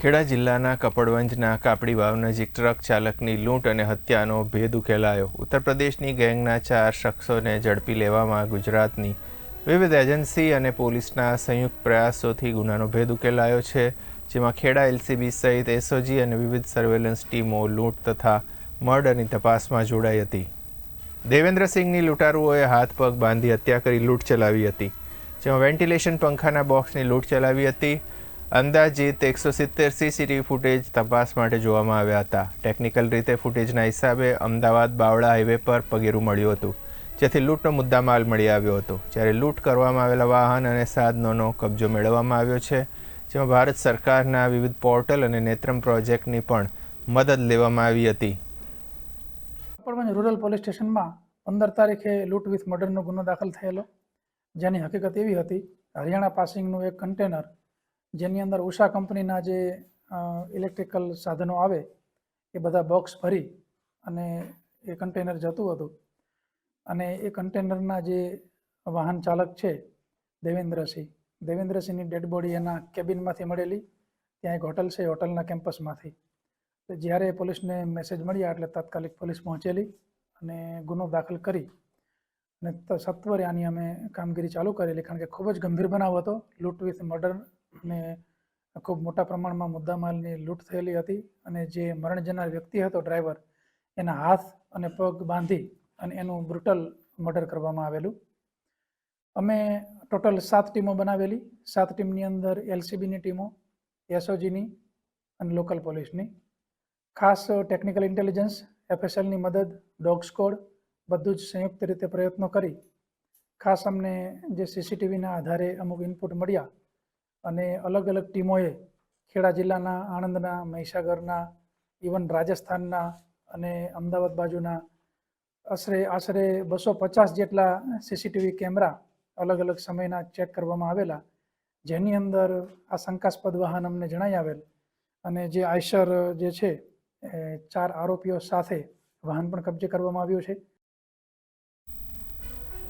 ખેડા જિલ્લાના કપડવંજના કાપડી વાવ નજીક ટ્રક ચાલકની લૂંટ અને હત્યાનો ભેદ ઉકેલાયો. ઉત્તર પ્રદેશની ગેંગના ચાર શખ્સોને ઝડપી લેવામાં ગુજરાતની વિવિધ એજન્સી અને પોલીસના સંયુક્ત પ્રયાસોથી ગુનાનો ભેદ ઉકેલાયો છે, જેમાં ખેડા એલસીબી સહિત એસઓજી અને વિવિધ સર્વેલન્સ ટીમો લૂંટ તથા મર્ડરની તપાસમાં જોડાઈ હતી. દેવેન્દ્રસિંહની લૂંટારુઓએ હાથ પગ બાંધી હત્યા કરી, લૂંટ ચલાવી હતી, જેમાં વેન્ટિલેશન પંખાના બોક્સની લૂંટ ચલાવી હતી. અંદાજિત એકસો સિત્તેર સીસીટીવી ફૂટેજ તપાસ માટે જોવામાં આવ્યા હતા. ટેકનિકલ રીતે ફૂટેજના હિસાબે અમદાવાદ બાવળા હાઈવે પર પગેરું મળ્યું હતું, જેથી લૂંટનો મુદ્દામાલ મળી આવ્યો હતો. જ્યારે લૂંટ કરવામાં આવેલા વાહન અને સાધનોનો કબજો મેળવવામાં આવ્યો છે, જેમાં ભારત સરકારના વિવિધ પોર્ટલ અને નેત્રમ પ્રોજેક્ટની પણ મદદ લેવામાં આવી હતી. રૂરલ પોલીસ સ્ટેશનમાં પંદર તારીખે લૂંટ વિથ મર્ડરનો ગુનો દાખલ થયેલો. જેની હકીકત એવી હતી, હરિયાણા પાસિંગનું એક કન્ટેનર જેની અંદર ઉષા કંપનીના જે ઇલેક્ટ્રિકલ સાધનો આવે, એ બધા બોક્સ ભરી અને એ કન્ટેનર જતું હતું. અને એ કન્ટેનરના જે વાહન ચાલક છે, દેવેન્દ્રસિંહ, દેવેન્દ્રસિંહની ડેડ બોડી એના કેબિનમાંથી મળેલી, ત્યાં એક હોટલ છે હોટલના કેમ્પસમાંથી તો જ્યારે પોલીસને મેસેજ મળ્યા એટલે તાત્કાલિક પોલીસ પહોંચેલી અને ગુનો દાખલ કરી અને સત્વરે આની અમે કામગીરી ચાલુ કરેલી, કારણ કે ખૂબ જ ગંભીર બનાવ હતો. લૂંટ વિથ મર્ડર અને ખૂબ મોટા પ્રમાણમાં મુદ્દામાલની લૂંટ થયેલી હતી અને જે મરણ જનાર વ્યક્તિ હતો, ડ્રાઈવર, એના હાથ અને પગ બાંધી અને એનું બ્રુટલ મર્ડર કરવામાં આવેલું. અમે ટોટલ સાત ટીમો બનાવેલી. સાત ટીમની અંદર એલસીબીની ટીમો, એસઓજીની અને લોકલ પોલીસની. ખાસ ટેકનિકલ ઇન્ટેલિજન્સ, એફએસએલની મદદ, ડોગ સ્કોડ બધું જ સંયુક્ત રીતે પ્રયત્નો કરી. ખાસ અમને જે સીસીટીવીના આધારે અમુક ઇનપુટ મળ્યા અને અલગ અલગ ટીમોએ ખેડા જિલ્લાના, આણંદના, મહીસાગરના ઇવન રાજસ્થાનના અને અમદાવાદ બાજુના આશરે આશરે બસો પચાસ જેટલા સીસીટીવી કેમેરા અલગ અલગ સમયના ચેક કરવામાં આવેલા. જેની અંદર આ શંકાસ્પદ વાહન અમને જણાઈ આવેલ અને જે આયશર જે છે ચાર આરોપીઓ સાથે વાહન પણ કબજે કરવામાં આવ્યું છે.